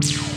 ท่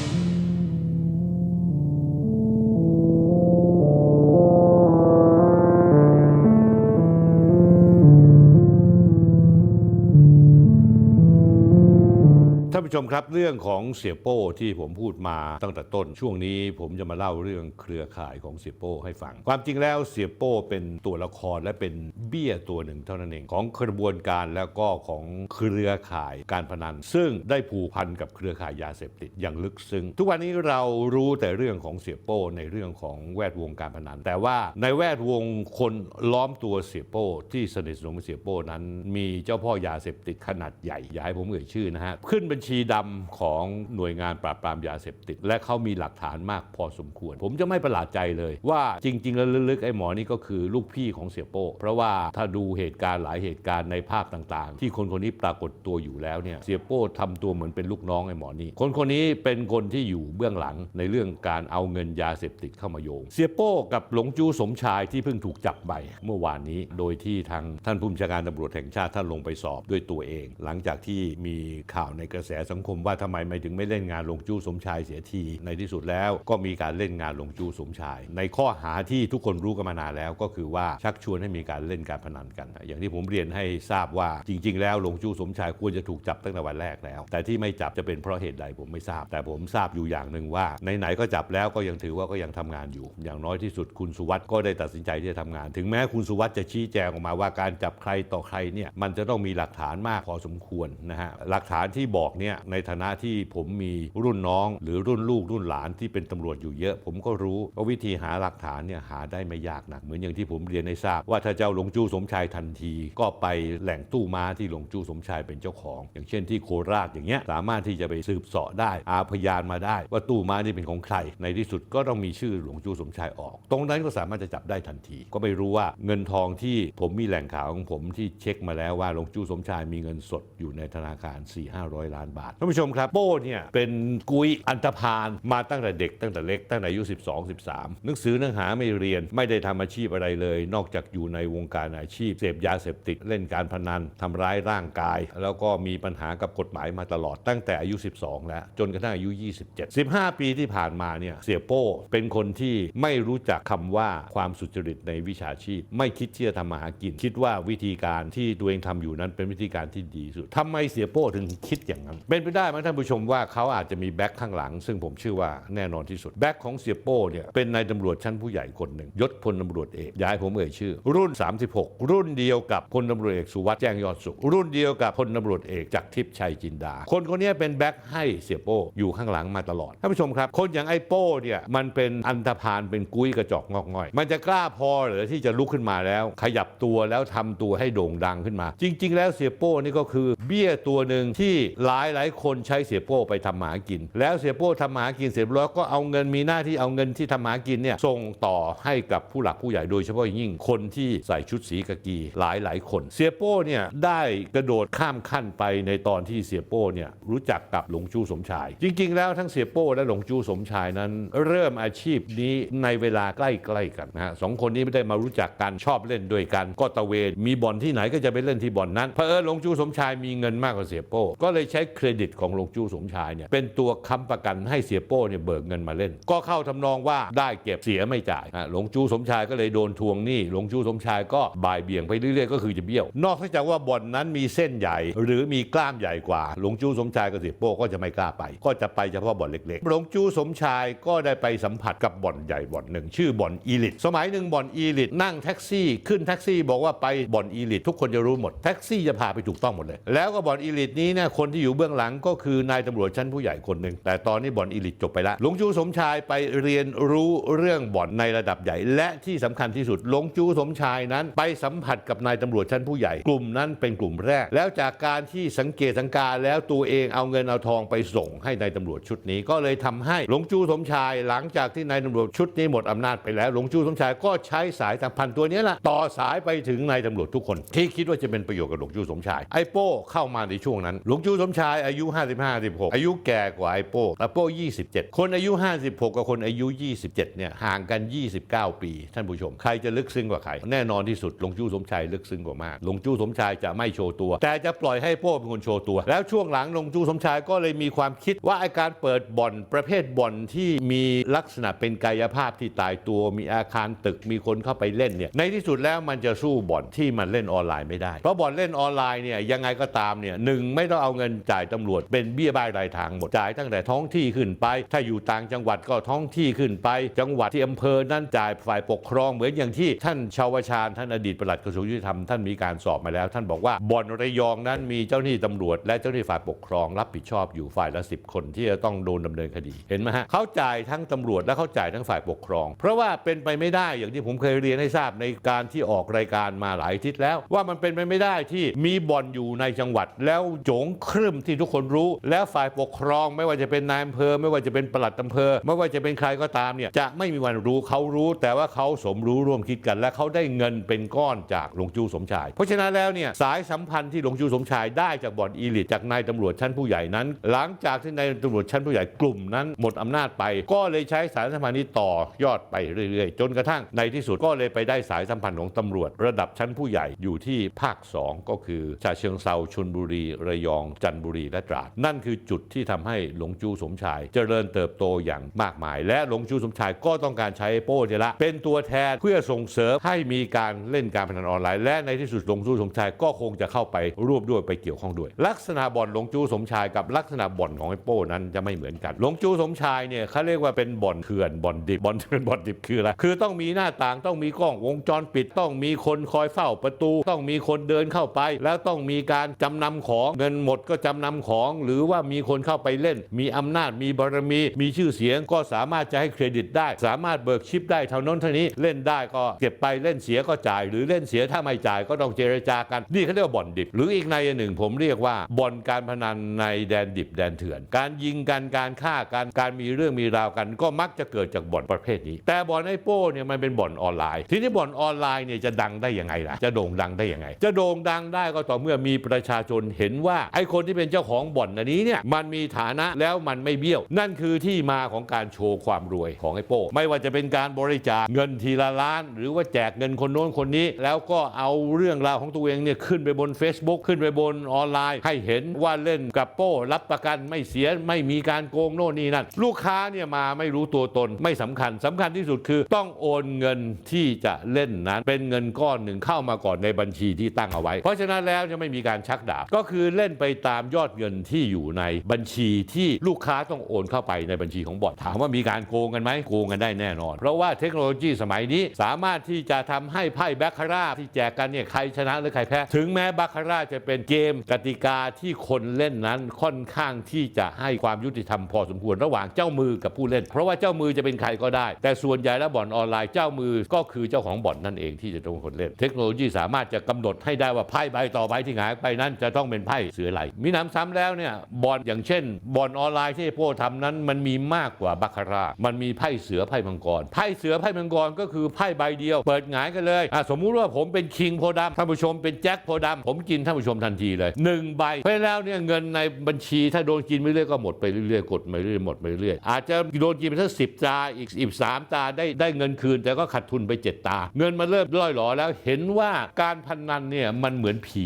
มครับเรื่องของเสียโป้ที่ผมพูดมาตั้งแต่ต้น ช่วงนี้ผมจะมาเล่าเรื่องเครือข่ายของเสียโป้ให้ฟัง ความจริงแล้วเสียโป้เป็นตัวละครและเป็นเบี้ยตัวหนึ่งเท่านั้นเองของกระบวนการแล้วก็ของเครือข่ายการพนัน ซึ่งได้ผูกพันกับเครือข่ายยาเสพติดอย่างลึกซึ้งทุกวันนี้เรารู้แต่เรื่องของเสียโป้ในเรื่องของแวดวงการพนัน แต่ว่าในแวดวงคนล้อมตัวเสียโป้ที่สนิทสนมกับเสียโป้นั้น มีเจ้าพ่อยาเสพติดขนาดใหญ่อย่าให้ผมเอ่ยชื่อนะฮะขึ้นบัญชีดำของหน่วยงานปราบปรามยาเสพติด และเขามีหลักฐานมากพอสมควร ผมจะไม่ประหลาดใจเลย ว่าจริง ๆ แล้วลึกๆไอ้หมอนี่ก็คือลูกพี่ของเสียโป้เพราะว่าถ้าดูเหตุการณ์หลายเหตุการณ์ในภาพต่างๆ ที่คนคนนี้ปรากฏตัวอยู่แล้วเนี่ยเสียโป้ทำตัวเหมือนเป็นลูกน้องไอ้หมอนี่คนคนนี้เป็นคนที่อยู่เบื้องหลังในเรื่องการเอาเงินยาเสพติดเข้ามาโยง เสียโป้กับหลงจู้สมชายที่เพิ่งถูกจับไปเมื่อวานนี้ โดยที่ทางท่านผู้บัญชาการตำรวจแห่งชาติท่านลงไปสอบด้วยตัวเอง หลังจากที่มีข่าวในกระแสสังคมว่าทำไมไม่ถึงไม่เล่นงานหลงจู้สมชายเสียทีในที่สุดแล้วก็มีการเล่นงานหลงจู้สมชาย ในข้อหาที่ทุกคนรู้กันมานานแล้วก็คือว่าชักชวนให้มีการเล่นการพนันกัน อย่างที่ผมเรียนให้ทราบว่าจริง ๆ แล้วหลงจู้สมชายควรจะถูกจับตั้งแต่วันแรกแล้ว แต่ที่ไม่จับจะเป็นเพราะเหตุใดผมไม่ทราบ แต่ผมทราบอยู่อย่างหนึ่งว่าไหนๆก็จับแล้วก็ยังถือว่าก็ยังทำงานอยู่ อย่างน้อยที่สุดคุณสุวัสด์ก็ได้ตัดสินใจที่จะทำงาน ถึงแม้คุณสุวัสด์จะชี้แจงออกมาว่าการจับใครต่อใครเนี่ยมันจะต้องมีหลักฐานมากพอสมควรนะฮะหลักฐานที่บอกเนี่ยในในฐานะที่ผมมีรุ่นน้อง หรือรุ่นลูกรุ่นหลานที่เป็นตำรวจอยู่เยอะ ผมก็รู้ว่าวิธีหาหลักฐานเนี่ยหาได้ไม่ยากนะเหมือนอย่างที่ผมเรียนให้ทราบ ว่าถ้าเจ้าหลงจู้สมชายทันที ก็ไปแหล่งตู้ม้าที่หลงจู้สมชายเป็นเจ้าของ อย่างเช่นที่โคราชอย่างเงี้ยสามารถที่จะไปสืบเสาะได้อาพยานมาได้ ว่าตู้ม้านี่เป็นของใครในที่สุดก็ต้องมีชื่อหลวงจู้สมชายออก ตรงนั้นก็สามารถจะจับได้ทันที ก็ไม่รู้ว่าเงินทองที่ผมมีแหล่งข่าวของผมที่เช็คมาแล้วว่าหลวงจู้สมชายมีเงินสดอยู่ในธนาคาร4 5 0 0 ล้านบาททานผู้ชมครับโป้เนี่ยเป็นกุยอันธพาลมาตั้งแต่เด็กตั้งแต่เล็กตั้งแต่อายุ 12 13 หนังสือเนื้อหาไม่เรียนไม่ได้ทำอาชีพอะไรเลย นอกจากอยู่ในวงการอาชีพ เสพยาเสพติดเล่นการพนันทำร้ายร่างกาย แล้วก็มีปัญหากับกฎหมายมาตลอดตั้งแต่อายุ 12 แล้ว จนกระทั่งอายุ 27 15 ปีที่ผ่านมาเนี่ยเสียโป้เป็นคนที่ไม่รู้จักคำว่าความสุจริตในวิชาชีพ ไม่คิดที่จะทำมาหากิน คิดว่าวิธีการที่ตัวเองทำอยู่นั้นเป็นวิธีการที่ดีสุดทำไมเสียโป้ถึงคิดอย่างนั้นเป็นไปได้ไหมท่านผู้ชมว่าเขาอาจจะมีแบ็คข้างหลัง ซึ่งผมเชื่อว่าแน่นอนที่สุด แบ็คของเสียโป้เนี่ยเป็นนายตำรวจชั้นผู้ใหญ่คนหนึ่งยศพลตำรวจเอกย้ายผมเอ่ยชื่อ รุ่น 36 รุ่นเดียวกับพลตำรวจเอกสุวัสด์แจ้งยอดสุข รุ่นเดียวกับพลตำรวจเอกจากรทิพย์ชัยจินดา คนคนนี้เป็นแบ็คให้เสียโป้อยู่ข้างหลังมาตลอดท่านผู้ชมครับ คนอย่างไอ้โป้เนี่ยมันเป็นอันธพาลเป็นกุ้ยกระจอกงอกง่อย มันจะกล้าพอหรือที่จะลุกขึ้นมาแล้ว ขยับตัวแล้วทำตัวให้โด่งดังขึ้นมา จริง ๆ แล้วเสียโป้นี่ก็คือเบี้ยตัวหนึ่งที่หลายหลายๆคนใช้เสียโป้ไปทำหมากิน แล้วเสียโป้ทำหมากินเสร็จแล้วก็เอาเงินมีหน้าที่เอาเงินที่ทำหมากินเนี่ยส่งต่อให้กับผู้หลักผู้ใหญ่โดยเฉพาะยิ่งคนที่ใส่ชุดสีกากีหลายหลายคน เสียโป้เนี่ยได้กระโดดข้ามขั้นไปในตอนที่เสียโป้เนี่ยรู้จักกับหลงจู้สมชาย จริง ๆ แล้วทั้งเสียโป้และหลงจู้สมชายนั้น เริ่มอาชีพนี้ในเวลาใกล้ๆกันนะฮะสองคนนี้ไม่ได้มารู้จักกันชอบเล่นด้วยกันก็ตะเวนมีบ่อนที่ไหนก็จะไปเล่นที่บ่อนนั้นเพอเอิญหลงจู้สมชายมีเงินมากกว่าเสียโป้ก็เลยใช้เครดิตของหลงจู้สมชายเนี่ยเป็นตัวค้ำประกันให้เสียโป้เนี่ยเบิกเงินมาเล่น ก็เข้าทำนองว่าได้เก็บเสียไม่จ่ายอะหลงจู้สมชายก็เลยโดนทวงหนี้หลงจู้สมชายก็บ่ายเบี่ยงไปเรื่อยๆก็คือจะเบี้ยว นอกจากว่าบ่อนนั้นมีเส้นใหญ่ หรือมีกล้ามใหญ่กว่าหลงจู้สมชายกับเสียโป้ก็จะไม่กล้าไป ก็จะไปเฉพาะบ่อนเล็กๆหลงจู้สมชายก็ได้ไปสัมผัสกับบ่อนใหญ่บ่อนหนึ่ง ชื่อบ่อนอีลิตสมัยหนึ่งบ่อนอีลิตนั่งแท็กซี่ขึ้นแท็กซี่บอกว่าไปบ่อนอีลิตทุกคนจะรู้หมดแท็กซี่จะพาไปถูกต้องหมดเลย แล้วก็บ่อนอีลิตนี้เนี่ยคนที่อยู่เบื้องหลังก็คือนายตำรวจชั้นผู้ใหญ่คนหนึ่งแต่ตอนนี้บ่อนอีลิตจบไปแล้วหลงจูสมชายไปเรียนรู้เรื่องบ่อนในระดับใหญ่ และที่สำคัญที่สุดหลงจูสมชายนั้นไปสัมผัสกับนายตำรวจชั้นผู้ใหญ่ กลุ่มนั้นเป็นกลุ่มแรก แล้วจากการที่สังเกตสังการแล้วตัวเองเอาเงินเอาทองไปส่งให้นายตำรวจชุดนี้ก็เลยทำให้หลงจูสมชาย หลังจากที่นายตำรวจชุดนี้หมดอำนาจไปแล้วหลงจูสมชายก็ใช้สายสัมพันธ์ตัวนี้แหละต่อสายไปถึงนายตำรวจทุกคน ที่คิดว่าจะเป็นประโยชน์กับหลงจูสมชายไอ้โป้เข้ามาในช่วงนั้นหลงจูสมชายอายุ55 56อายุแก่กว่าไอโป้ไอโป้27 คนอายุ 56 กับคนอายุ 27 เนี่ยห่างกัน 29 ปี ท่านผู้ชม ใครจะลึกซึ้งกว่าใคร แน่นอนที่สุดหลวงจู้สมชายลึกซึ้งกว่ามากหลวงจู้สมชายจะไม่โชว์ตัว แต่จะปล่อยให้โป้เป็นคนโชว์ตัว แล้วช่วงหลังหลวงจู้สมชายก็เลยมีความคิดว่าไอการเปิดบ่อนประเภทบ่อนที่มีลักษณะเป็นกายภาพที่ตายตัว มีอาคารตึกมีคนเข้าไปเล่นเนี่ยในที่สุดแล้วมันจะสู้บ่อนที่มันเล่นออนไลน์ไม่ได้เพราะบ่อนเล่นออนไลน์เนี่ยยังไงก็ตามเนี่ยหนึ่งไม่ต้องเอาเงินจ่ายตำรวจเป็นเบี้ยบ้ายรายทางหมดจ่ายตั้งแต่ท้องที่ขึ้นไป ถ้าอยู่ต่างจังหวัดก็ท้องที่ขึ้นไป จังหวัดที่อำเภอนั้นจ่ายฝ่ายปกครองเหมือนอย่างที่ท่านชาวชาญท่านอดีตปลัดกระทรวงยุติธรรมท่านมีการสอบมาแล้ว ท่านบอกว่าบ่อนระยองนั้นมีเจ้าหน้าที่ตำรวจ และเจ้าหน้าที่ฝ่ายปกครองรับผิดชอบอยู่ฝ่ายละสิบคนที่จะต้องโดนดำเนินคดีเห็นไหมฮะเขาจ่ายทั้งตำรวจและเขาจ่ายทั้งฝ่ายปกครอง เพราะว่าเป็นไปไม่ได้อย่างที่ผมเคยเรียนให้ทราบในการที่ออกรายการมาหลายทิศแล้ว ว่ามันเป็นไปไม่ได้ที่มีบ่อนอยู่ในจังหวัดแล้วโจงครึ่มที่ทุกคนรู้ แล้วฝ่ายปกครองไม่ว่าจะเป็นนายอำเภอ ไม่ว่าจะเป็นปลัดอำเภอ ไม่ว่าจะเป็นใครก็ตามเนี่ยจะไม่มีวันรู้เขารู้ แต่ว่าเขาสมรู้ร่วมคิดกัน และเขาได้เงินเป็นก้อนจากหลวงจูสมชาย เพราะฉะนั้นแล้วเนี่ยสายสัมพันธ์ที่หลวงจูสมชายได้จากบ่อนอีลิตจากนายตำรวจชั้นผู้ใหญ่นั้น หลังจากที่นายตำรวจชั้นผู้ใหญ่กลุ่มนั้นหมดอำนาจไป ก็เลยใช้สายสัมพันธ์นี้ต่อยอดไปเรื่อยๆ จนกระทั่งในที่สุดก็เลยไปได้สายสัมพันธ์ของตำรวจ ระดับชั้นผู้ใหญ่อยู่ที่ภาค 2 ก็คือชาเชิงเซาชนบุรี ระยองจันทบุรีและตราดนั่นคือจุดที่ทำให้หลงจูสมชาย เจริญเติบโตอย่างมากมาย และหลงจูสมชายก็ต้องการใช้โป้เนี่ยละ เป็นตัวแทนเพื่อส่งเสริมให้มีการเล่นการพนันออนไลน์ และในที่สุดหลงจูสมชายก็คงจะเข้าไปร่วมด้วยไปเกี่ยวข้องด้วย ลักษณะบ่อนหลงจูสมชายกับลักษณะบ่อนของไอ้โป้นั้นจะไม่เหมือนกัน หลงจูสมชายเนี่ยเขาเรียกว่าเป็นบ่อนเถื่อนบ่อนดิบบ่อนเถื่อนบ่อนดิบคืออะไรคือต้องมีหน้าต่างต้องมีกล้องวงจรปิด ต้องมีคนคอยเฝ้าประตู ต้องมีคนเดินเข้าไป แล้วต้องมีการจำนำของเงินหมดก็จำนำของหรือว่ามีคนเข้าไปเล่น มีอำนาจมีบารมี มีชื่อเสียงก็สามารถจะให้เครดิตได้ สามารถเบิกชิปได้เท่านั้นเท่านี้เล่นได้ก็เก็บไปเล่นเสียก็จ่าย หรือเล่นเสียถ้าไม่จ่ายก็ต้องเจรจากัน นี่เขาเรียกว่าบ่อนดิบ หรืออีกในหนึ่งผมเรียกว่าบ่อนการพนันในแดนดิบแดนเถื่อน การยิงกันการฆ่ากันการมีเรื่องมีราวกัน ก็มักจะเกิดจากบ่อนประเภทนี้ แต่บ่อนไอโป้เนี่ยมันเป็นบ่อนออนไลน์ ทีนี้บ่อนออนไลน์เนี่ยจะดังได้ยังไงล่ะจะโด่งดังได้ยังไง จะโด่งดังได้ก็ต่อเมื่อมีประชาชนเห็นว่าไอ้คนที่เป็นเจ้าของบ่อนอันนี้เนี่ยมันมีฐานะแล้วมันไม่เบี้ยว นั่นคือที่มาของการโชว์ความรวยของไอ้โป้ไม่ว่าจะเป็นการบริจาคเงินทีละล้าน หรือว่าแจกเงินคนโน้นคนนี้ แล้วก็เอาเรื่องราวของตัวเองเนี่ยขึ้นไปบน Facebook ขึ้นไปบนออนไลน์ ให้เห็นว่าเล่นกับโป้รับประกันไม่เสียไม่มีการโกงโน่นนี่นั่นลูกค้าเนี่ยมาไม่รู้ตัวตนไม่สำคัญสำคัญที่สุดคือต้องโอนเงินที่จะเล่นนั้น เป็นเงินก้อนหนึ่งเข้ามาก่อนในบัญชีที่ตั้งเอาไว้ เพราะฉะนั้นแล้วจะไม่มีการชักดาบก็คือเล่นไปตามยอดเงินที่อยู่ในบัญชีที่ลูกค้าต้องโอนเข้าไปในบัญชีของบอทถามว่ามีการโกงกันไหมโกงกันได้แน่นอน เพราะว่าเทคโนโลยีสมัยนี้สามารถที่จะทำให้ไพ่แบคคาร่าที่แจกกันเนี่ยใครชนะหรือใครแพ้ถึงแม้บาคาร่าจะเป็นเกมกติกาที่คนเล่นนั้นค่อนข้างที่จะให้ความยุติธรรมพอสมควรระหว่างเจ้ามือกับผู้เล่น เพราะว่าเจ้ามือจะเป็นใครก็ได้ แต่ส่วนใหญ่แล้วบ่อนออนไลน์เจ้ามือก็คือเจ้าของบ่อนนั่นเองที่จะต้องเป็นคนเล่น เทคโนโลยีสามารถจะกำหนดให้ได้ว่าไพ่ใบต่อใบที่หงายไปนั้นจะต้องเป็นไพ่เสือไหลมีหน้ำซ้ำแล้วเนี่ยบอนอย่างเช่น บอนออนไลน์ที่ไอ้โป้ทำนั้น มันมีมากกว่าบาคาร่ามันมีไพ่เสือไพ่มังกรไพ่เสือไพ่มังกรก็คือไพ่ใบเดียว เปิดหงายกันเลยสมมุติว่าผมเป็นคิงโพธิ์ดำท่านผู้ชมเป็นแจ็คโพธิ์ดำผมกินท่านผู้ชมทันทีเลยหนึ่งใบเพราะแล้วเนี่ยเงินในบัญชีถ้าโดนกินไปเรื่อยก็หมดไปเรื่อยๆกดไปเรื่อยๆหมดไปเรื่อยอาจจะโดนกินไปทั้งสิบตาอีกอีกสามตาได้ได้เงินคืน แต่ก็ขาดทุนไปเจ็ดตา เงินมันเริ่มล่อยหลอแล้วเห็นว่าการพนันเนี่ยมันเหมือนผี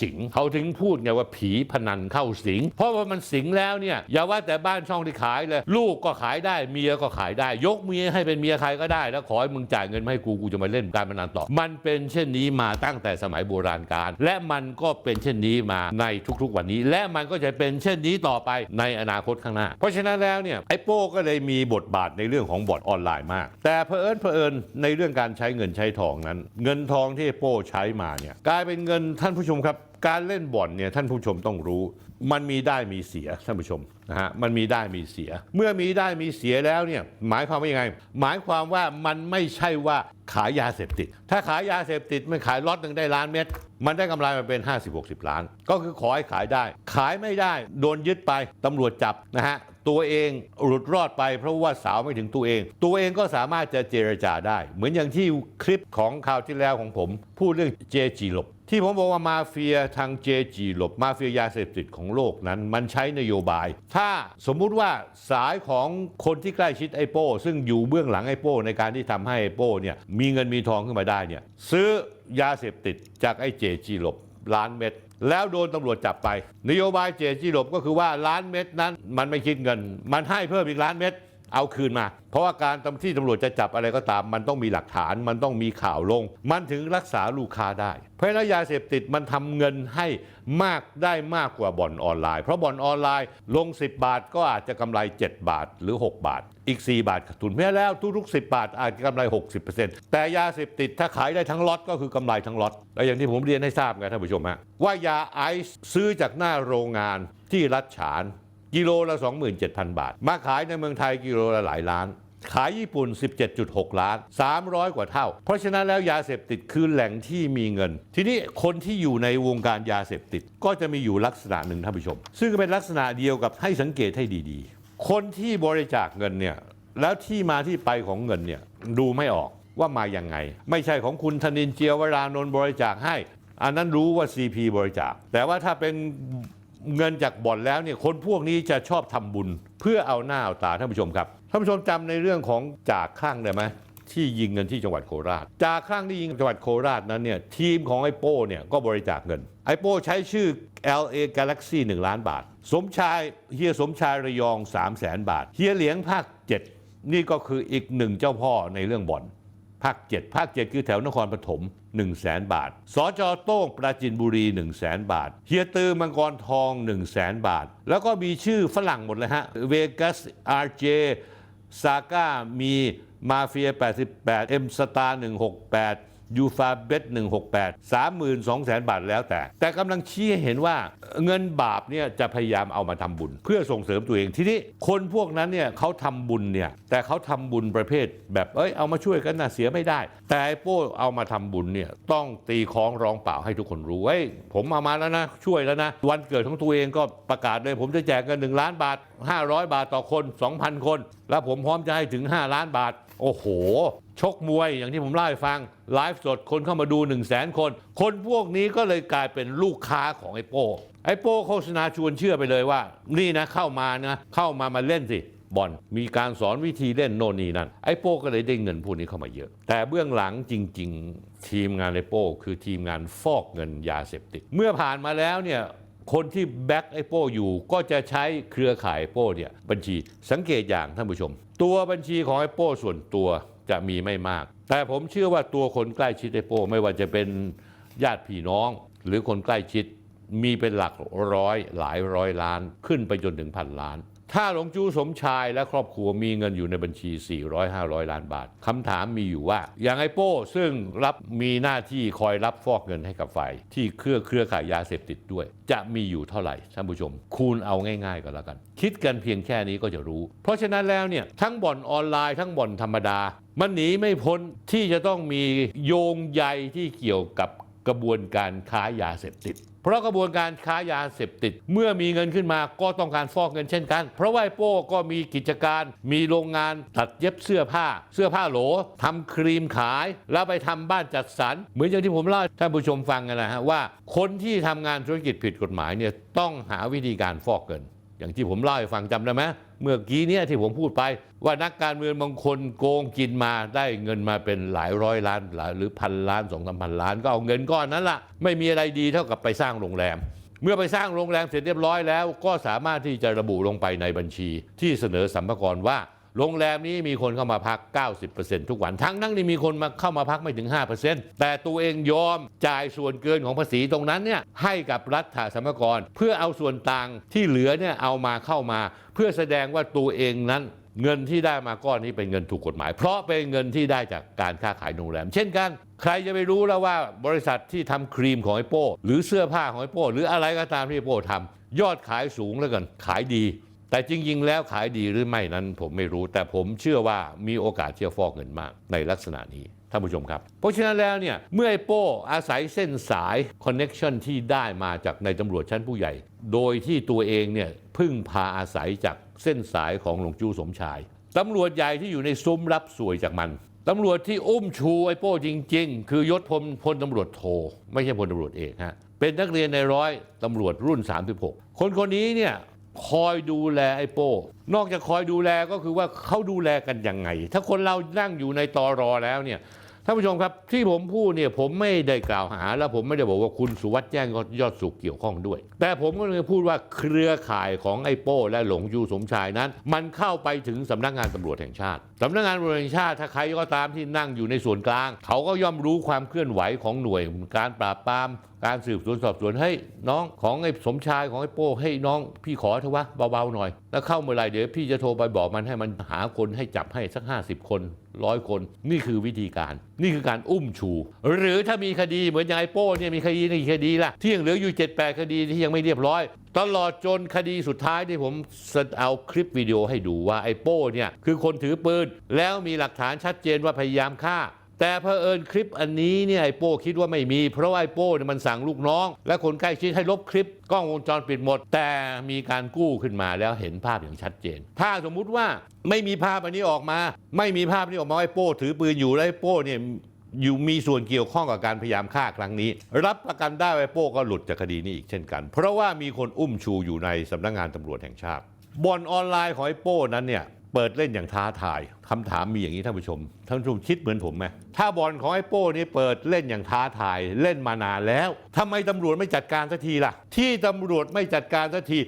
สิงเขาถึงพูดไงว่าผีพนันเข้าสิงเพราะว่ามันสิงแล้วเนี่ยอย่าว่าแต่บ้านช่องที่ขายเลย ลูกก็ขายได้เมียก็ขายได้ ยกเมียให้เป็นเมียใครก็ได้ แล้วขอให้มึงจ่ายเงินมาให้กูกูจะมาเล่นการพนันต่อ มันเป็นเช่นนี้มาตั้งแต่สมัยโบราณกาลและมันก็เป็นเช่นนี้มาในทุกๆวันนี้ และมันก็จะเป็นเช่นนี้ต่อไปในอนาคตข้างหน้า เพราะฉะนั้นแล้วเนี่ยไอ้โป้ก็เลยมีบทบาทในเรื่องของบอดออนไลน์มาก แต่เพอเอิญเพอเอิญในเรื่องการใช้เงินใช้ทองนั้น เงินทองที่โป้ใช้มาเนี่ยกลายเป็นเงินท่านผู้ชมครับ การเล่นบ่อนเนี่ยท่านผู้ชมต้องรู้ มันมีได้มีเสียท่านผู้ชมนะฮะมันมีได้มีเสีย เมื่อมีได้มีเสียแล้วเนี่ยหมายความว่ายังไง หมายความว่ามันไม่ใช่ว่าขายยาเสพติด ถ้าขายยาเสพติดมันขายล็อตหนึ่งได้ล้านเม็ดมันได้กำไรมาเป็น 50-60 ล้าน ก็คือขอให้ขายได้ ขายไม่ได้โดนยึดไปตำรวจจับนะฮะ ตัวเองหลุดรอดไปเพราะว่าสาวไม่ถึงตัวเอง ตัวเองก็สามารถจะเจรจาได้ เหมือนอย่างที่คลิปของคราวที่แล้วของผม พูดเรื่องเจจีหลบที่ผมบอกว่ามาเฟียทางเจจีหลบมาเฟียยาเสพติดของโลกนั้น มันใช้นโยบาย ถ้าสมมุติว่าสายของคนที่ใกล้ชิดไอโป้ ซึ่งอยู่เบื้องหลังไอโป้ในการที่ทำให้ไอโป้เนี่ยมีเงินมีทองขึ้นมาได้เนี่ยซื้อยาเสพติดจากไอเจจีหลบ ล้านเม็ดแล้วโดนตำรวจจับไป นโยบายเจจีหลบก็คือว่าล้านเม็ดนั้น มันไม่คิดเงิน มันให้เพิ่มอีกล้านเม็ดเอาคืนมา เพราะว่าการตำที่ตำรวจจะจับอะไรก็ตาม มันต้องมีหลักฐาน มันต้องมีข่าวลง มันถึงรักษาลูกค้าได้ เพราะนั้นยาเสพติดมันทำเงินให้มากได้มากกว่าบ่อนออนไลน์ เพราะบ่อนออนไลน์ลง 10 บาทก็อาจจะกำไร 7 บาทหรือ 6 บาท อีก 4 บาทขาดทุน เพราะแล้วทุกๆ 10 บาทอาจจะกำไร 60%แต่ยาเสพติดถ้าขายได้ทั้งล็อตก็คือกำไรทั้งล็อตและอย่างที่ผมเรียนให้ทราบไงท่านผู้ชมฮะว่ายาไอซ์ซื้อจากหน้าโรงงานที่รัฐฉาน กิโลละ 27,000 บาท มาขายในเมืองไทยกิโลละหลายล้านขายญี่ปุ่น 17.6 ล้าน 300 กว่าเท่า เพราะฉะนั้นแล้วยาเสพติดคือแหล่งที่มีเงิน ทีนี้คนที่อยู่ในวงการยาเสพติด ก็จะมีอยู่ลักษณะหนึ่งท่านผู้ชม ซึ่งเป็นลักษณะเดียวกับให้สังเกตให้ดีๆ คนที่บริจาคเงินเนี่ยแล้วที่มาที่ไปของเงินเนี่ยดูไม่ออกว่ามาอย่างไง ไม่ใช่ของคุณธนินเจียวรานนท์บริจาคให้ อันนั้นรู้ว่า CP บริจาค แต่ว่าถ้าเป็นเงินจากบ่อนแล้วเนี่ยคนพวกนี้จะชอบทำบุญ เพื่อเอาหน้าเอาตาท่านผู้ชมครับท่านผู้ชมจำในเรื่องของจากข้างได้ไหม ที่ยิงเงินที่จังหวัดโคราช จากข้งที่ยิงจังหวัดโคราชนั้นเนี่ยทีมของไอ้โป้เนี่ยก็บริจาคเงิน ไอ้โป้ใช้ชื่อ LA Galaxy 1 ล้านบาท สมชายเฮียสมชายระยอง 3 0 0แสนบาท เฮียเหลียงภาค 7 นี่ก็คืออีกหนึ่งเจ้าพ่อในเรื่องบ่อนภาค 7 ภาค 7 คือแถวนครปฐม1 0 0 0 0แสนบาท สจโต้งปราจินบุรี 1 0 0 0 0แสนบาท เฮียตือมังกรทอง 1 0 0 0 0แสนบาท แล้วก็มีชื่อฝรั่งหมดเลยฮะเวกัส RJ ซาก้ามีมาเฟีย 88 เอ็มสตาร์ 168 ยูฟาเบต168 32แสนบาทแล้วแต่ แต่กำลังชี้ให้เห็นว่าเงินบาปเนี่ยจะพยายามเอามาทำบุญ เพื่อส่งเสริมตัวเองทีนี้คนพวกนั้นเนี่ยเขาทำบุญเนี่ยแต่เขาทำบุญประเภท แบบเอ้ยเอามาช่วยกันนะเสียไม่ได้ แต่ไอ้โป้เอามาทำบุญเนี่ยต้องตีคล้องร้องเปล่าให้ทุกคนรู้เฮ้ยผมมามาแล้วนะ ช่วยแล้วนะ วันเกิดของตัวเองก็ประกาศเลยผมจะแจกเงิน1ล้านบาท 500 บาทต่อคน 2,000 คน แล้วผมพร้อมจะให้ถึง 5 ล้านบาท โอ้โห ชกมวยอย่างที่ผมเล่าให้ฟัง ไลฟ์สดคนเข้ามาดู 1 0 0 0 0แสนคน คนพวกนี้ก็เลยกลายเป็นลูกค้าของไอ้โป้ไอ้โป้โฆษณาชวนเชื่อไปเลยว่า นี่นะเข้ามานะเข้ามามาเล่นสิบอลมีการสอนวิธีเล่นโน่นนี่นั่นไอ้โป้ก็เลยได้เงินพวกนี้เข้ามาเยอะ แต่เบื้องหลังจริง ๆ ทีมงานไอ้โป้คือทีมงานฟอกเงินยาเสพติด เมื่อผ่านมาแล้วเนี่ย คนที่แบ็กไอโป้อยู่ก็จะใช้เครือข่ายไอโป้เนี่ยบัญชีสังเกตอย่างท่านผู้ชม ตัวบัญชีของไอโป้ส่วนตัวจะมีไม่มาก แต่ผมเชื่อว่าตัวคนใกล้ชิดไอโป้ไม่ว่าจะเป็นญาติพี่น้องหรือคนใกล้ชิดมีเป็นหลักร้อยหลายร้อยล้านขึ้นไปจนถึงพันล้าน ถ้าหลวงจู้สมชายและครอบครัวมีเงินอยู่ในบัญชี 400-500 ล้านบาทคำถามมีอยู่ว่า อย่างไอ้โป้ซึ่งรับมีหน้าที่คอยรับฟอกเงินให้กับฝ่ายที่เครือเครือข่ายยาเสพติดด้วย จะมีอยู่เท่าไหร่ท่านผู้ชม คูณเอาง่ายๆก็แล้วกัน คิดกันเพียงแค่นี้ก็จะรู้ เพราะฉะนั้นแล้วเนี่ยทั้งบ่อนออนไลน์ทั้งบ่อนธรรมดา มันหนีไม่พ้นที่จะต้องมีโยงใยที่เกี่ยวกับกระบวนการค้ายาเสพติด เพราะกระบวนการค้ายาเสพติด เมื่อมีเงินขึ้นมาก็ต้องการฟอกเงินเช่นกัน เพราะว่าโป้ก็มีกิจการ มีโรงงานตัดเย็บเสื้อผ้า เสื้อผ้าโหลทำครีมขาย แล้วไปทำบ้านจัดสรรเหมือนอย่างที่ผมเล่าท่านผู้ชมฟังกันนะฮะว่า คนที่ทำงานธุรกิจผิดกฎหมายเนี่ยต้องหาวิธีการฟอกเงิน อย่างที่ผมเล่าให้ฟังจำได้ไหมเมื่อกี้เนี่ยที่ผมพูดไป ว่านักการเมืองบางคนโกงกินมาได้เงินมาเป็นหลายร้อยล้านหลายหรือพันล้านสองสามพันล้าน ก็เอาเงินก้อนนั้นละไม่มีอะไรดีเท่ากับไปสร้างโรงแรม เมื่อไปสร้างโรงแรมเสร็จเรียบร้อยแล้ว ก็สามารถที่จะระบุลงไปในบัญชี ที่เสนอสัมภาระว่า โรงแรมนี้มีคนเข้ามาพัก 90%ทุกวัน ทั้งนั้นนี่มีคนมาเข้ามาพักไม่ถึง 5%แต่ตัวเองยอมจ่ายส่วนเกินของภาษีตรงนั้นเนี่ยให้กับรัฐสมภารเพื่อเอาส่วนต่างที่เหลือเนี่ยเอามาเข้ามา เพื่อแสดงว่าตัวเองนั้นเงินที่ได้มาก้อนนี้เป็นเงินถูกกฎหมาย เพราะเป็นเงินที่ได้จากการค้าขายโรงแรม เช่นกัน ใครจะไปรู้แล้วว่าบริษัทที่ทำครีมของไอโป้ หรือเสื้อผ้าของไอโป้ หรืออะไรก็ตามที่ไอโป้ทำยอดขายสูงแล้วกันขายดี แต่จริงๆ แล้วขายดีหรือไม่นั้นผมไม่รู้ แต่ผมเชื่อว่ามีโอกาสที่จะฟอกเงินมากในลักษณะนี้ท่านผู้ชมครับ เพราะฉะนั้นแล้วเนี่ยเมื่อไอโป้อาศัยเส้นสายคอนเน็ชันที่ได้มาจากในตำรวจชั้นผู้ใหญ่ โดยที่ตัวเองเนี่ยพึ่งพาอาศัยจากเส้นสายของหลวงจูสมชายตำรวจใหญ่ที่อยู่ในซุ้มรับสวยจากมันตำรวจที่อุ้มชูไอ้โป้จริง ๆ คือยศพลพลตำรวจโท ไม่ใช่พลตำรวจเอกฮะเป็นนักเรียนในร้อยตำรวจรุ่น 36 คนคนนี้เนี่ย คอยดูแลไอ้โป้ นอกจากคอยดูแลก็คือว่าเขาดูแลกันยังไง ถ้าคนเรานั่งอยู่ในตอรอแล้วเนี่ยานผู้ชมครับที่ผมพูดเนี่ยผมไม่ได้กล่าวหา แล้วผมไม่ได้บอกว่าคุณสุวัสด์แจ้งยอดสุขเกี่ยวข้องด้วย แต่ผมก็เลยพูดว่าเครือข่ายของไอ้โป้และหลงยูสมชายนั้น มันเข้าไปถึงสำนักงานตำรวจแห่งชาติสำนักงานตำรวจแห่งชาติถ้าใครก็ตามที่นั่งอยู่ในส่วนกลาง เขาก็ย่อมรู้ความเคลื่อนไหวของหน่วยการปราบปรามการสืบสวนสอบสวนให้น้องของไอ้สมชายของไอ้โป้ให้น้องพี่ขอเถอะวะเบาๆหน่อย แล้วเข้าเมื่อไหรเดี๋ยวพี่จะโทรไปบอกมันให้มันหาคนให้จับให้สัก 50 คนร้อยคน นี่คือวิธีการ นี่คือการอุ้มชู หรือถ้ามีคดีเหมือนอย่างไอ้โป้เนี่ยมีคดีนี่คดีละที่ยังเหลืออยู่ 7-8 คดีที่ยังไม่เรียบร้อย ตลอดจนคดีสุดท้ายที่ผมเอาคลิปวิดีโอให้ดูว่าไอ้โป้เนี่ยคือคนถือปืน แล้วมีหลักฐานชัดเจนว่าพยายามฆ่า แต่เผอิญคลิปอันนี้เนี่ยไอ้โป้คิดว่าไม่มี เพราะไอ้โป้เนี่ยมันสั่งลูกน้อง และคนใกล้ชิดให้ลบคลิปกล้องวงจรปิดหมด แต่มีการกู้ขึ้นมาแล้วเห็นภาพอย่างชัดเจน ถ้าสมมุติว่าไม่มีภาพอันนี้ออกมา ไม่มีภาพนี้ออกมาไอ้โป้ถือปืนอยู่แล้วไอ้โป้เนี่ยอยู่มีส่วนเกี่ยวข้องกับการพยายามฆ่าครั้งนี้ รับประกันได้ว่าไอ้โป้ก็หลุดจากคดีนี้อีกเช่นกัน เพราะว่ามีคนอุ้มชูอยู่ในสำนักงานตำรวจแห่งชาติบอนออนไลน์ของไอ้โป้นั้นเนี่ย เปิดเล่นอย่างท้าทายคำถามมีอย่างนี้ท่านผู้ชม ท่านผู้ชมคิดเหมือนผมไหมถ้าบอลของไอ้โป้นี่เปิดเล่นอย่างท้าทายเล่นมานานแล้วทำไมตำรวจไม่จัดการสักทีล่ะ ที่ตำรวจไม่จัดการสักที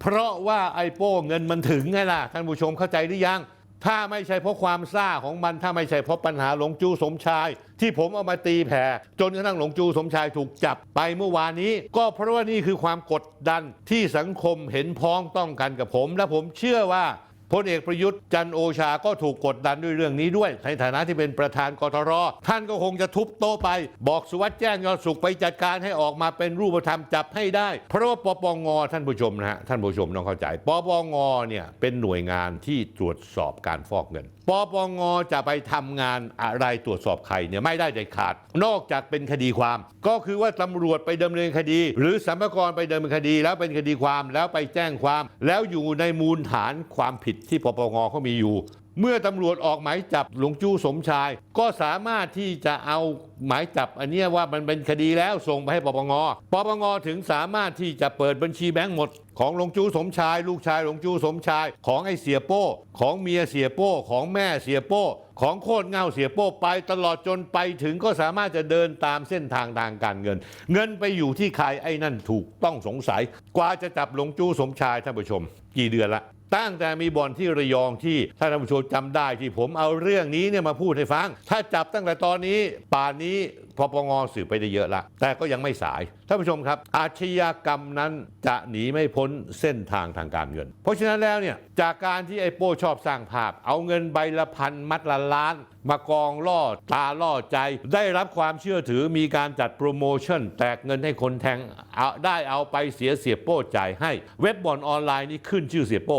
เพราะว่าไอ้โป้เงินมันถึงไงล่ะ ท่านผู้ชมเข้าใจหรือยัง ถ้าไม่ใช่เพราะความซ่าของมัน ถ้าไม่ใช่เพราะปัญหาหลงจูสมชาย ที่ผมเอามาตีแผ่ จนกระทั่งหลงจูสมชายถูกจับไปเมื่อวานนี้ ก็เพราะว่านี่คือความกดดันที่สังคมเห็นพ้องต้องกันกับผม และผมเชื่อว่า พลเอกประยุทธ์จันโอชาก็ถูกกดดันด้วยเรื่องนี้ด้วย ในฐานะที่เป็นประธานกทรท่านก็คงจะทุบโต๊ะไป บอกสุวัสด์แจ้งยอดสุขไปจัดการให้ออกมาเป็นรูปธรรมจับให้ได้ เพราะว่าปปงท่านผู้ชมนะฮะท่านผู้ชมต้องเข้าใจปปงเนี่ยเป็นหน่วยงานที่ตรวจสอบการฟอกเงินปปงจะไปทำงานอะไรตรวจสอบใครเนี่ยไม่ได้เด็ดขาด นอกจากเป็นคดีความ ก็คือว่าตำรวจไปดำเนินคดี หรือสัมภากรไปดำเนินคดี แล้วเป็นคดีความแล้วไปแจ้งความ แล้วอยู่ในมูลฐานความผิดที่ปปงเขามีอยู่ เมื่อตำรวจออกหมายจับหลวงจู้สมชาย ก็สามารถที่จะเอาหมายจับ อันนี้ว่ามันเป็นคดีแล้วส่งไปให้ปปงปปงถึงสามารถที่จะเปิดบัญชีแบงก์หมด ของหลวงจู้สมชาย ลูกชายหลวงจู้สมชาย ของไอ้เสียโป้ ของเมียเสียโป้ ของแม่เสียโป้ ของโคตรเงาเสียโป้ไปตลอดจนไปถึงก็สามารถจะเดินตามเส้นทางทางการเงิน เงินไปอยู่ที่ใครไอ้นั่นถูกต้องสงสัย กว่าจะจับหลวงจู้สมชายท่านผู้ชม กี่เดือนละ ตั้งแต่มีบ่อนที่ระยองที่ท่านผู้ชมจำได้ที่ผมเอาเรื่องนี้เนี่ยมาพูดให้ฟัง ถ้าจับตั้งแต่ตอนนี้ป่านนี้พปงสืบไปได้เยอะละ แต่ก็ยังไม่สายท่านผู้ชมครับ อาชญากรรมนั้นจะหนีไม่พ้นเส้นทางทางการเงิน เพราะฉะนั้นแล้วเนี่ยจากการที่ไอ้โป้ชอบสร้างภาพ เอาเงินใบละพันมัดละล้าน มากองล่อตาล่อใจ ได้รับความเชื่อถือมีการจัดโปรโมชั่น แตกเงินให้คนแทงเอาได้เอาไปเสียเสียโป้จ่ายให้ เว็บบอนออนไลน์นี่ขึ้นชื่อเสียโป้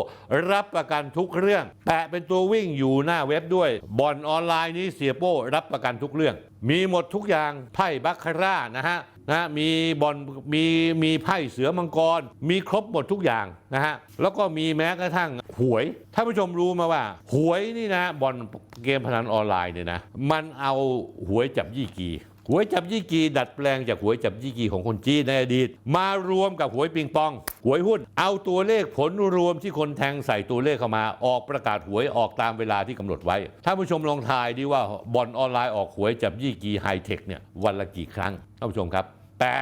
รับประกันทุกเรื่อง แปะเป็นตัววิ่งอยู่หน้าเว็บด้วยบ่อนออนไลน์นี้เสียโป้รับประกันทุกเรื่อง มีหมดทุกอย่างไพ่บัคคาร่านะฮะนะมีบอลมีมีไพ่เสือมังกร มีครบหมดทุกอย่างนะฮะแล้วก็มีแม้กระทั่งหวยท่านผู้ชมรู้มาว่า หวยนี่นะบอลเกมพนันออนไลน์เนี่ยนะมันเอาหวยจับยี่กี หวยจับยี่กีดัดแปลงจากหวยจับยี่กีของคนจีนในอดีต มารวมกับหวยปิงปอง หวยหุ้น เอาตัวเลขผลรวมที่คนแทงใส่ตัวเลขเข้ามา ออกประกาศหวยออกตามเวลาที่กำหนดไว้ท่านผู้ชมลองทายดีว่าบอลออนไลน์ออกหวยจับยี่กีไฮเทคเนี่ยวันละกี่ครั้งท่านผู้ชมครับ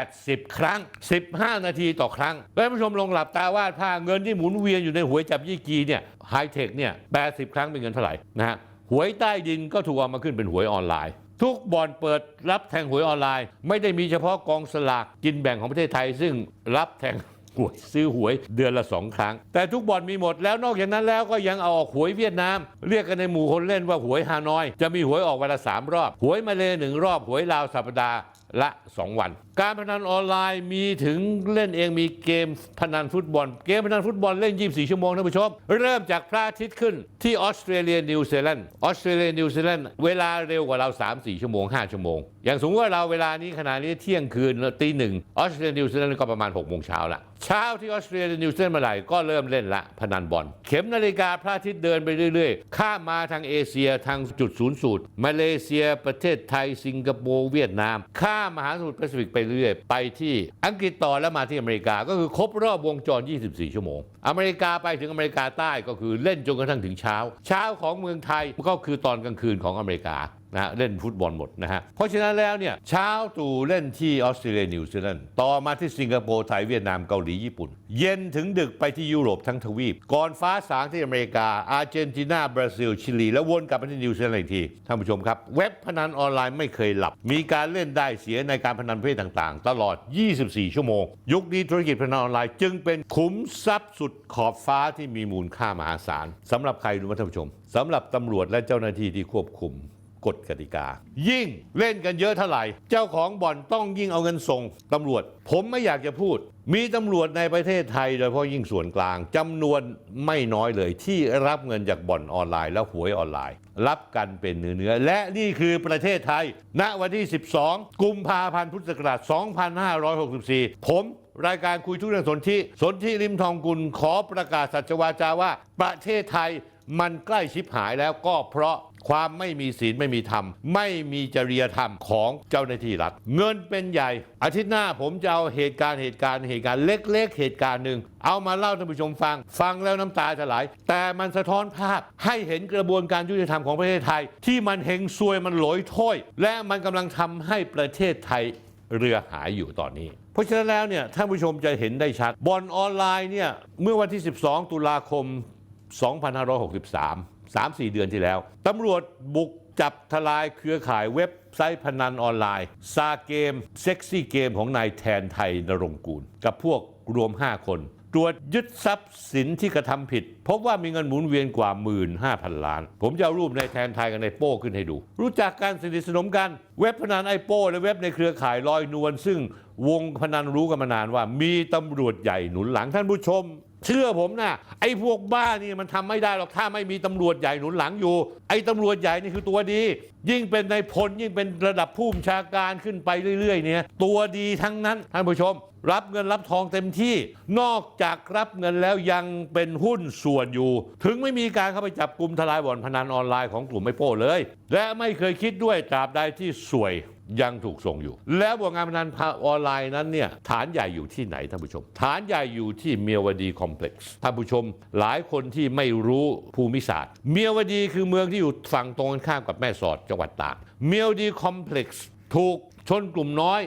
80 ครั้ง 15 นาทีต่อครั้งแล้วท่านผู้ชมลองหลับตาวาดผ้าเงินที่หมุนเวียนอยู่ในหวยจับยี่กีเนี่ยไฮเทคเนี่ย80 ครั้งเป็นเงินเท่าไหร่นะฮะหวยใต้ดินก็ถูกเอามาขึ้นเป็นหวยออนไลน์ ทุกบ่อนเปิดรับแทงหวยออนไลน์ ไม่ได้มีเฉพาะกองสลากกินแบ่งของประเทศไทย ซึ่งรับแทงหวยซื้อหวยเดือนละสองครั้ง แต่ทุกบ่อนมีหมดแล้วนอกจากนั้นแล้วก็ยังเอาออกหวยเวียดนาม เรียกกันในหมู่คนเล่นว่าหวยฮานอย จะมีหวยออกวันละสามรอบ หวยมาเลหนึ่งรอบหวยลาวสัปดาห์ ละ 2 วัน การพนันออนไลน์มีถึงเล่นเองมีเกมพนันฟุตบอล เกมพนันฟุตบอลเล่น 24 ชั่วโมงท่านผู้ชม เริ่มจากพระอาทิตย์ขึ้นที่ออสเตรเลียนิวซีแลนด์ออสเตรเลียนิวซีแลนด์เวลาเร็วกว่าเรา 3-4 ชั่วโมง 5 ชั่วโมง อย่างสมมติว่าเราเวลานี้ขณะนี้เที่ยงคืนตีหนึ่งออสเตรเลียนิวซีแลนด์ก็ประมาณ6โมงเช้าละ เช้าที่ออสเตรเลียนิวซีแลนด์เมื่อไหร่ก็เริ่มเล่นละพนันบอล เข็มนาฬิกาพระอาทิตย์เดินไปเรื่อยๆ ข้ามมาทางเอเชียทางจุดศูนย์สูตรมาเลเซียประเทศไทย สิงคโปร์เวียดนาม ข้ามมหาสมุทรแปซิฟิกไปเรื่อยไปที่อังกฤษต่อแล้วมาที่อเมริกาก็คือครบรอบวงจร 24 ชั่วโมง อเมริกาไปถึงอเมริกาใต้ก็คือเล่นจนกระทั่งถึงเช้า เช้าของเมืองไทยก็คือตอนกลางคืนของอเมริกา นะเล่นฟุตบอลหมดนะฮะ เพราะฉะนั้นแล้วเนี่ยเช้าตู่เล่นที่ออสเตรเลียนิวซีแลนด์ต่อมาที่สิงคโปร์ไทยเวียดนามเกาหลีญี่ปุ่น เย็นถึงดึกไปที่ยุโรปทั้งทวีป ก่อนฟ้าสางที่อเมริกา อาร์เจนตินา บราซิล ชิลี แล้ววนกลับมาที่นิวซีแลนด์อีกที ท่านผู้ชมครับ เว็บพนันออนไลน์ไม่เคยหลับ มีการเล่นได้เสียในการพนันประเภทต่างๆ ตลอด 24 ชั่วโมง ยุคนี้ธุรกิจพนันออนไลน์จึงเป็นขุมทรัพย์สุดขอบฟ้าที่มีมูลค่ามหาศาลสำหรับใครรู้ไหมท่านผู้ชมสำหรับตำรวจและเจ้าหน้าที่ที่ควบคุม กฎกติกา ยิ่งเล่นกันเยอะเท่าไหร่ เจ้าของบ่อนต้องยิ่งเอาเงินส่งตำรวจ ผมไม่อยากจะพูด มีตำรวจในประเทศไทยโดยเฉพาะยิ่งส่วนกลางจำนวนไม่น้อยเลยที่รับเงินจากบ่อนออนไลน์และหวยออนไลน์ รับกันเป็นเนื้อๆและนี่คือประเทศไทย ณวันที่ 12 กุมภาพันธ์พุทธศักราช 2564 ผมรายการคุยทุกเรื่องสนธิสนธิริมทองกุลขอประกาศสัจวาจาว่า ประเทศไทยมันใกล้ชิบหายแล้วก็เพราะ ความไม่มีศีลไม่มีธรรม ไม่มีจริยธรรมของเจ้าหน้าที่รัฐ เงินเป็นใหญ่ อาทิตย์หน้าผมจะเอาเหตุการณ์เหตุการณ์เหตุการณ์เล็ก ๆ เหตุการณ์หนึ่งเอามาเล่าท่านผู้ชมฟัง ฟังแล้วน้ำตาจะไหลแต่มันสะท้อนภาพให้เห็นกระบวนการยุติธรรมของประเทศไทย ที่มันเฮงซวยมันหลอยถ้วยและมันกำลังทำให้ประเทศไทยเรือหายอยู่ตอนนี้ เพราะฉะนั้นแล้วเนี่ยท่านผู้ชมจะเห็นได้ชัดบอลออนไลน์เนี่ยเมื่อวันที่ 12 ตุลาคม 2563 3-4 เดือนที่แล้วตำรวจบุกจับทลายเครือข่ายเว็บไซต์พนันออนไลน์ ซาเกม เซ็กซี่เกมของนายแทนไทยนรงค์กูล กับพวกรวม 5 คน ตรวจยึดทรัพย์สินที่กระทำผิด พบว่ามีเงินหมุนเวียนกว่า 15,000 ล้าน ผมจะเอารูปในายแทนไทยกับนายโป้ขึ้นให้ดู รู้จักการสนิทสนมกัน เว็บพนันไอโป้ และเว็บในเครือข่ายลอยนวลซึ่งวงพนันรู้กันมานานว่า มีตำรวจใหญ่หนุนหลังท่านผู้ชม เชื่อผมนะไอ้พวกบ้านี่มันทำไม่ได้หรอกถ้าไม่มีตำรวจใหญ่หนุนหลังอยู่ ไอ้ตำรวจใหญ่นี่คือตัวดี ยิ่งเป็นในายพลยิ่งเป็นระดับผู้บัญชาการขึ้นไปเรื่อย ๆ เนี่ย ตัวดีทั้งนั้นท่านผู้ชม รับเงินรับทองเต็มที่ นอกจากรับเงินแล้วยังเป็นหุ้นส่วนอยู่ ถึงไม่มีการเข้าไปจับกลุ่มทลายบ่อนพนันออนไลน์ของกลุ่มไม่โป้เลย และไม่เคยคิดด้วยตราบใดที่สวย ยังถูกส่งอยู่ แล้วบ่อนงานพนันออนไลน์นั้นเนี่ยฐานใหญ่อยู่ที่ไหนท่านผู้ชม ฐานใหญ่อยู่ที่เมียวดีคอมเพล็กซ์ท่านผู้ชม หลายคนที่ไม่รู้ภูมิศาสตร์ เมียวดีคือเมืองที่อยู่ฝั่งตรงข้ามกับแม่สอดจังหวัดตากเมียวดีคอมเพล็กซ์ถูกชนกลุ่มน้อย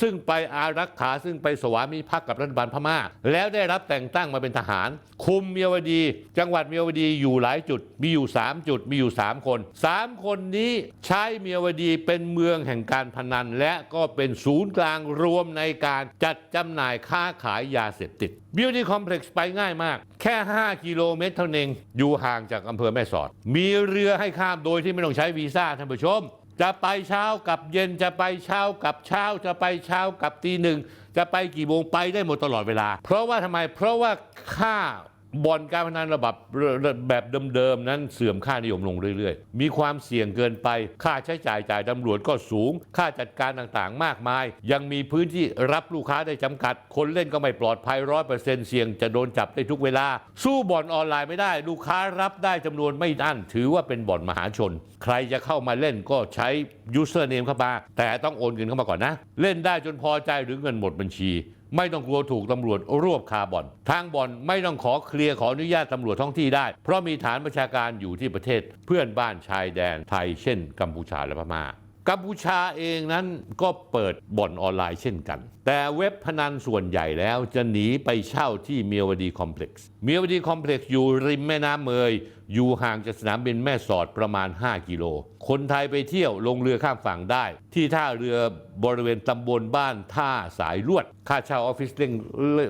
ซึ่งไปอารักขาซึ่งไปสวามิภักดิ์กับรัฐบาลพม่า แล้วได้รับแต่งตั้งมาเป็นทหาร คุมเมียวดี จังหวัดเมียวดีอยู่หลายจุด มีอยู่ 3 จุด มีอยู่ 3 คน 3 คนนี้ใช้เมียวดีเป็นเมืองแห่งการพนัน และก็เป็นศูนย์กลางรวมในการจัดจำหน่ายค้าขายยาเสพติดบิวตี้คอมเพล็กซ์ไปง่ายมาก แค่ 5 กิโลเมตรเท่านั้นเองอยู่ห่างจากอำเภอแม่สอด มีเรือให้ข้ามโดยที่ไม่ต้องใช้วีซ่าท่านผู้ชม จะไปเช้ากับเย็นจะไปเช้ากับเช้าจะไปเช้ากับตีหนึ่งจะไปกี่โมงไปได้หมดตลอดเวลา เพราะว่าทำไมเพราะว่าค่า บ่อนการพนันระบบแบบเดิมๆนั้นเสื่อมค่านิยมลงเรื่อยๆ มีความเสี่ยงเกินไป ค่าใช้จ่ายจ่ายตำรวจก็สูง ค่าจัดการต่างๆ มากมาย ยังมีพื้นที่รับลูกค้าได้จำกัด คนเล่นก็ไม่ปลอดภัยร้อยเปอร์เซ็นต์เสี่ยงจะโดนจับได้ทุกเวลา สู้บ่อนออนไลน์ไม่ได้ ลูกค้ารับได้จำนวนไม่อั้นถือว่าเป็นบ่อนมหาชน ใครจะเข้ามาเล่นก็ใช้ยูเซอร์เนมเข้ามาแต่ต้องโอนเงินเข้ามาก่อนนะ เล่นได้จนพอใจหรือเงินหมดบัญชี ไม่ต้องกลัวถูกตำรวจรวบคาบ่อน ทางบ่อนไม่ต้องขอเคลียร์ขออนุญาตตำรวจท้องที่ได้ เพราะมีฐานประชาการอยู่ที่ประเทศ เพื่อนบ้านชายแดนไทยเช่น กัมพูชาและพม่า กัมพูชาเองนั้นก็เปิดบ่อนออนไลน์เช่นกัน แต่เว็บพนันส่วนใหญ่แล้วจะหนีไปเช่าที่เมียวดีคอมเพล็กซ์ เมียวดีคอมเพล็กซ์อยู่ริมแม่น้ำเมย อยู่ห่างจากสนามบินแม่สอดประมาณ 5 กิโล คนไทยไปเที่ยวลงเรือข้ามฝั่งได้ ที่ท่าเรือบริเวณตำบลบ้านท่าสายลวด ค่าเช่าออฟฟิศ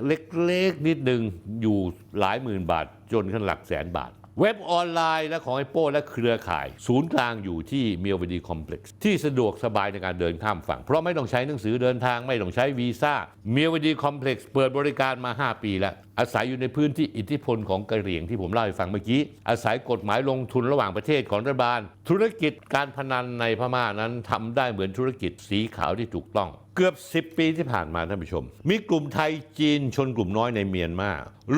เล็กๆนิดนึงอยู่หลายหมื่นบาทจนขึ้นหลักแสนบาท เว็บออนไลน์และของไอโป้และเครือข่าย ศูนย์กลางอยู่ที่เมียวดีคอมเพล็กซ์ที่สะดวกสบายในการเดินข้ามฝั่ง เพราะไม่ต้องใช้หนังสือเดินทางไม่ต้องใช้วีซ่าเมียวดีคอมเพล็กซ์เปิดบริการมา 5 ปีแล้ว อาศัยอยู่ในพื้นที่อิทธิพลของกะเหรี่ยงที่ผมเล่าให้ฟังเมื่อกี้ อาศัยกฎหมายลงทุนระหว่างประเทศของรัฐบาล ธุรกิจการพนันในพม่านั้นทำได้เหมือนธุรกิจสีขาวที่ถูกต้อง เกือบ 10 ปีที่ผ่านมาท่านผู้ชม มีกลุ่มไทยจีนชนกลุ่มน้อยในเมียนมา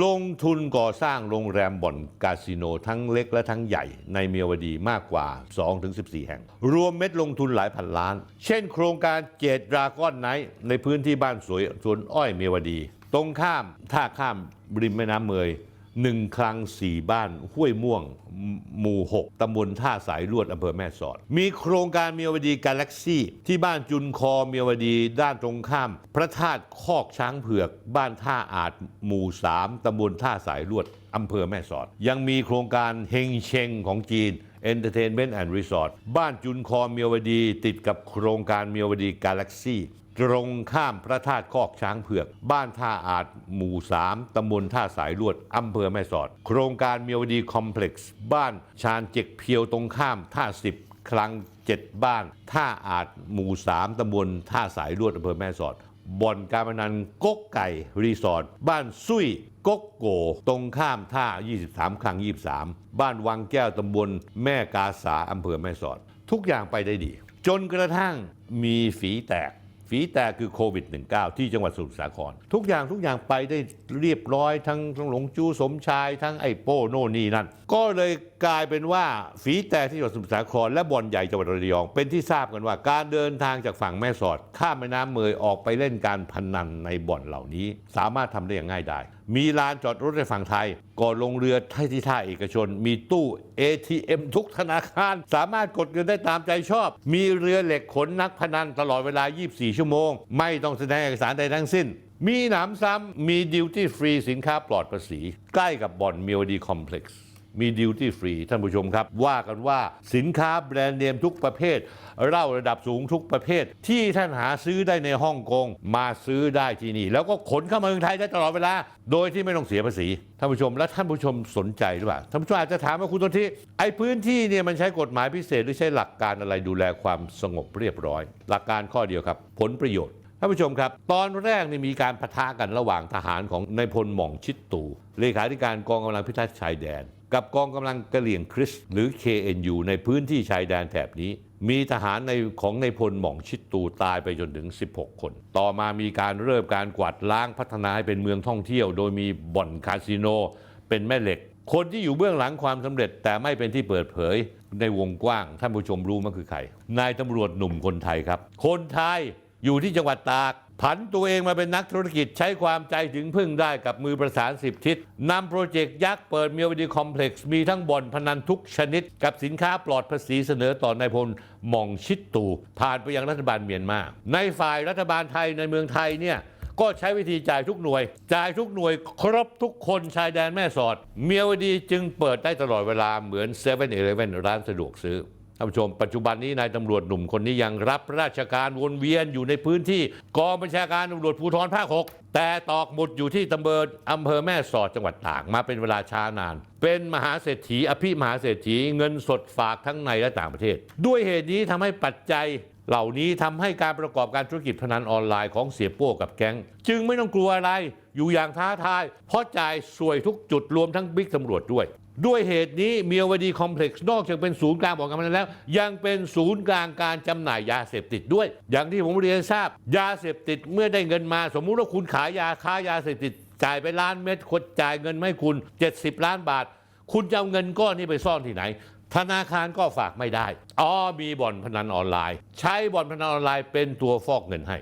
ลงทุนก่อสร้างโรงแรมบ่อนคาสิโนทั้งเล็กและทั้งใหญ่ในเมียวดีมากกว่า 2-14 แห่ง รวมเม็ดลงทุนหลายพันล้าน เช่นโครงการเจดดราก้อนไนท์ในพื้นที่บ้านสวยสวนอ้อยเมียวดี ตรงข้ามท่าข้ามริมแม่น้ำเมย หนึ่งคลังสี่บ้านห้วยม่วง หมู่ 6ตำบลท่าสายลวดอำเภอแม่สอด มีโครงการเมียวดีกาแล็กซี่ ที่บ้านจุนคอเมียวดีด้านตรงข้าม พระธาตุคอกช้างเผือก บ้านท่าอาจหมู่ 3ตำบลท่าสายลวดอำเภอแม่สอด ยังมีโครงการเฮงเชงของจีน Entertainment and Resort บ้านจุนคอเมียวดีติดกับโครงการเมียวดีกาแล็กซี่ ตรงข้ามพระธาตุคอกช้างเผือก บ้านท่าอาจหมู่ 3ตำบลท่าสายลวดอำเภอแม่สอด โครงการเมียวดีคอมเพล็กซ์ บ้านชานเจ็กเพียวตรงข้ามท่าสิบคลัง7บ้าน ท่าอาจหมู่ 3ตำบลท่าสายลวดอำเภอแม่สอดบ่อนการพนันก๊กไก่ รีสอร์ทบ้านซุยก๊กโก ตรงข้ามท่า 23 คลัง 23 บ้านวังแก้วตำบลแม่กาสาอำเภอแม่สอด ทุกอย่างไปได้ดี จนกระทั่งมีฝีแตก ฝีแตกคือโควิด -19 ที่จังหวัดสมุทรสาคร ทุกอย่างทุกอย่างไปได้เรียบร้อยทั้งทั้งหลงจูสมชายทั้งไอ้โป้โน่นนี่นั่น ก็เลยกลายเป็นว่าฝีแตกที่จังหวัดสมุทรสาครและบ่อนใหญ่จังหวัดระยอง เป็นที่ทราบกันว่าการเดินทางจากฝั่งแม่สอด ข้ามแม่น้ำเมยออกไปเล่นการพนันในบ่อนเหล่านี้ สามารถทำได้อย่างง่ายดายมีลานจอดรถในฝั่งไทย ก่อนลงเรือที่ที่ท่าเอกชน มีตู้ ATM ทุกธนาคาร สามารถกดเงินได้ตามใจชอบ มีเรือเหล็กขนนักพนันตลอดเวลา 24 ชั่วโมง ไม่ต้องแสดงเอกสารใดทั้งสิ้นมีหนำซ้ำมีดิวตี้ฟรีสินค้าปลอดภาษี ใกล้กับบ่อนมิวดีคอมเพล็กซ์ มีดิวตี้ฟรีท่านผู้ชมครับ ว่ากันว่าสินค้าแบรนด์เนมทุกประเภทเหล้าระดับสูงทุกประเภท ที่ท่านหาซื้อได้ในฮ่องกงมาซื้อได้ที่นี่ แล้วก็ขนเข้ามาเมืองไทยได้ตลอดเวลา โดยที่ไม่ต้องเสียภาษีท่านผู้ชมและท่านผู้ชมสนใจหรือเปล่าท่านผู้ชมอาจจะถามว่าคุณต้นที่ไอ้พื้นที่เนี่ยมันใช้กฎหมายพิเศษหรือใช้หลักการอะไรดูแลความสงบเรียบร้อย หลักการข้อเดียวครับ ผลประโยชน์ท่านผู้ชมครับ ตอนแรกนี่มีการปะทะกันระหว่างทหารของนายพลหม่องชิดตูเลขาธิการกองกำลังพิทักษ์ชายแดน กับกองกำลังกะเหลี่ยงคริสหรือ KNU ในพื้นที่ชายแดนแถบนี้ มีทหารในของในพลหม่องชิดตูตายไปจนถึง 16 คน ต่อมามีการเริ่มการกวาดล้างพัฒนาให้เป็นเมืองท่องเที่ยว โดยมีบ่อนคาสิโน เป็นแม่เหล็ก คนที่อยู่เบื้องหลังความสำเร็จแต่ไม่เป็นที่เปิดเผย ในวงกว้างท่านผู้ชมรู้มันคือใครนายตำรวจหนุ่มคนไทยครับ คนไทยอยู่ที่จังหวัดตาก ผันตัวเองมาเป็นนักธุรกิจใช้ความใจถึงพึ่งได้กับมือประสานสิบทิศนำโปรเจกต์ยักษ์เปิดเมียวดีคอมเพล็กซ์มีทั้งบ่อนพนันทุกชนิด กับสินค้าปลอดภาษีเสนอต่อนายพลมองชิดตูผ่านไปยังรัฐบาลเมียนมาในฝ่ายรัฐบาลไทยในเมืองไทยเนี่ยก็ใช้วิธีจ่ายทุกหน่วย จ่ายทุกหน่วยครบทุกคนชายแดนแม่สอด เมียวดีจึงเปิดได้ตลอดเวลาเหมือน7 e เ e ่ e อร้านสะดวกซื้อ ท่านผู้ชมปัจจุบันนี้นายตำรวจหนุ่มคนนี้ยังรับราชการวนเวียนอยู่ในพื้นที่กองบัญชาการตำรวจภูธรภาค6แต่ตอกหมุดอยู่ที่ตำบลอำเภอแม่สอดจังหวัดตากมาเป็นเวลาช้านาน เป็นมหาเศรษฐีอภิมหาเศรษฐีเงินสดฝากทั้งในและต่างประเทศ ด้วยเหตุนี้ทำให้ปัจจัยเหล่านี้ทำให้การประกอบการธุรกิจพนันออนไลน์ของเสียโป้กับแก๊ง จึงไม่ต้องกลัวอะไรอยู่อย่างท้าทาย เพราะจ่ายสวยทุกจุดรวมทั้งบิ๊กตำรวจด้วย ด้วยเหตุนี้เมียวดีคอมเพล็กซ์นอกจากเป็นศูนย์กลางบ่อนการพนันแล้ว ยังเป็นศูนย์กลางการจำหน่ายยาเสพติดด้วย อย่างที่ผมเรียนทราบ ยาเสพติดเมื่อได้เงินมา สมมุติว่าคุณขายยาค้ายาเสพติดจ่ายไปล้านเม็ดคนจ่ายเงินมาให้คุณ 70 ล้านบาท คุณจะเอาเงินก้อนนี้ไปซ่อนที่ไหน ธนาคารก็ฝากไม่ได้อ๋อมีบ่อนพนันออนไลน์ ใช้บ่อนพนันออนไลน์เป็นตัวฟอกเงินให้